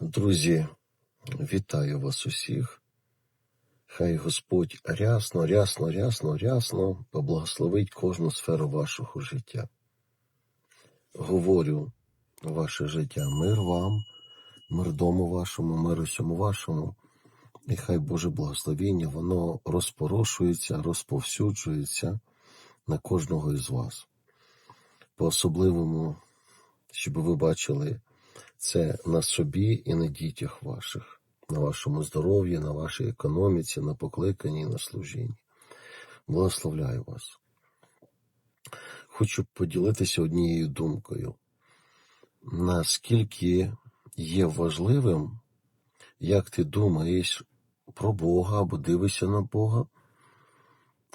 Друзі, вітаю вас усіх. Хай Господь рясно, рясно, рясно, рясно поблагословить кожну сферу вашого життя. Говорю ваше життя, мир вам, мир дому вашому, мир усьому вашому. І хай Боже благословіння, воно розпорошується, розповсюджується на кожного із вас. По особливому, щоб ви бачили це на собі і на дітях ваших, на вашому здоров'ї, на вашій економіці, на покликанні на служінні. Благословляю вас. Хочу поділитися однією думкою. Наскільки є важливим, як ти думаєш про Бога або дивишся на Бога,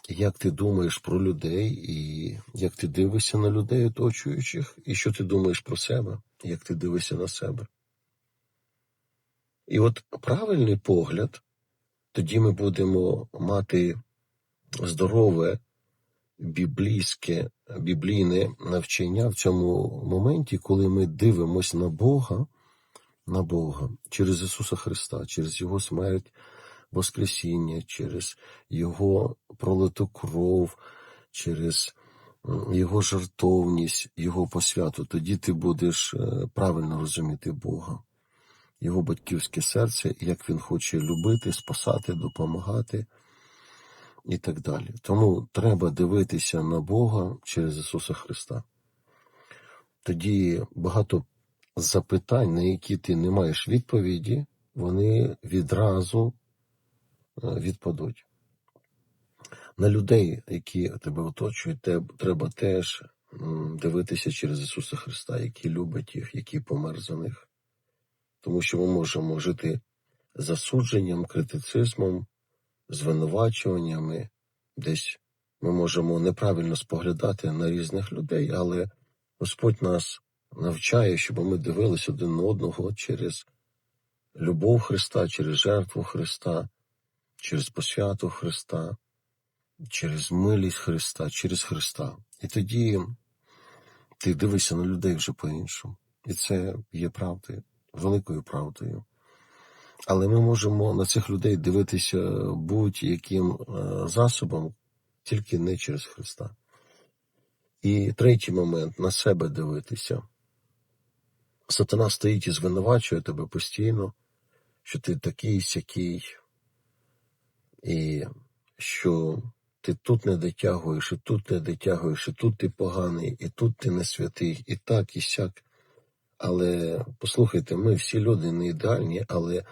як ти думаєш про людей, і як ти дивишся на людей оточуючих, і що ти думаєш про себе, як ти дивишся на себе. І от правильний погляд, тоді ми будемо мати здорове біблійське, біблійне навчання в цьому моменті, коли ми дивимося на Бога, на Бога через Ісуса Христа, через Його смерть, Воскресіння, через Його пролиту кров, через Його жертовність, Його посвяту. Тоді ти будеш е, правильно розуміти Бога, Його батьківське серце, як Він хоче любити, спасати, допомагати і так далі. Тому треба дивитися на Бога через Ісуса Христа. Тоді багато запитань, на які ти не маєш відповіді, вони відразу е, відпадуть. На людей, які тебе оточують, треба теж дивитися через Ісуса Христа, який любить їх, який помер за них. Тому що ми можемо жити засудженням, критицизмом, звинувачуваннями, десь ми можемо неправильно споглядати на різних людей, але Господь нас навчає, щоб ми дивилися один на одного через любов Христа, через жертву Христа, через посвяту Христа, через милість Христа, через Христа. І тоді ти дивишся на людей вже по-іншому. І це є правдою, великою правдою. Але ми можемо на цих людей дивитися будь-яким е, засобом, тільки не через Христа. І третій момент на себе дивитися. Сатана стоїть і звинувачує тебе постійно, що ти такий сякий, і що ти тут не дотягуєш, і тут не дотягуєш, і тут ти поганий, і тут ти не святий, і так, і сяк. Але послухайте, ми всі люди не ідеальні, але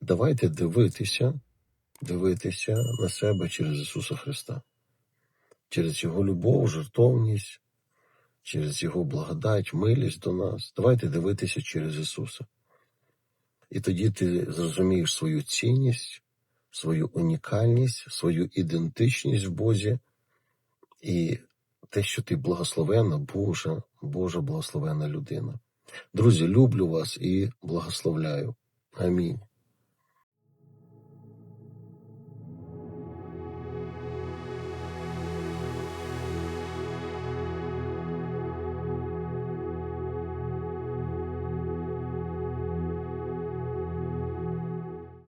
давайте дивитися, дивитися на себе через Ісуса Христа, через Його любов, жертовність, через Його благодать, милість до нас. Давайте дивитися через Ісуса. І тоді ти зрозумієш свою цінність, свою унікальність, свою ідентичність в Бозі і те, що ти благословена, Божа, Божа благословена людина. Друзі, люблю вас і благословляю. Амінь.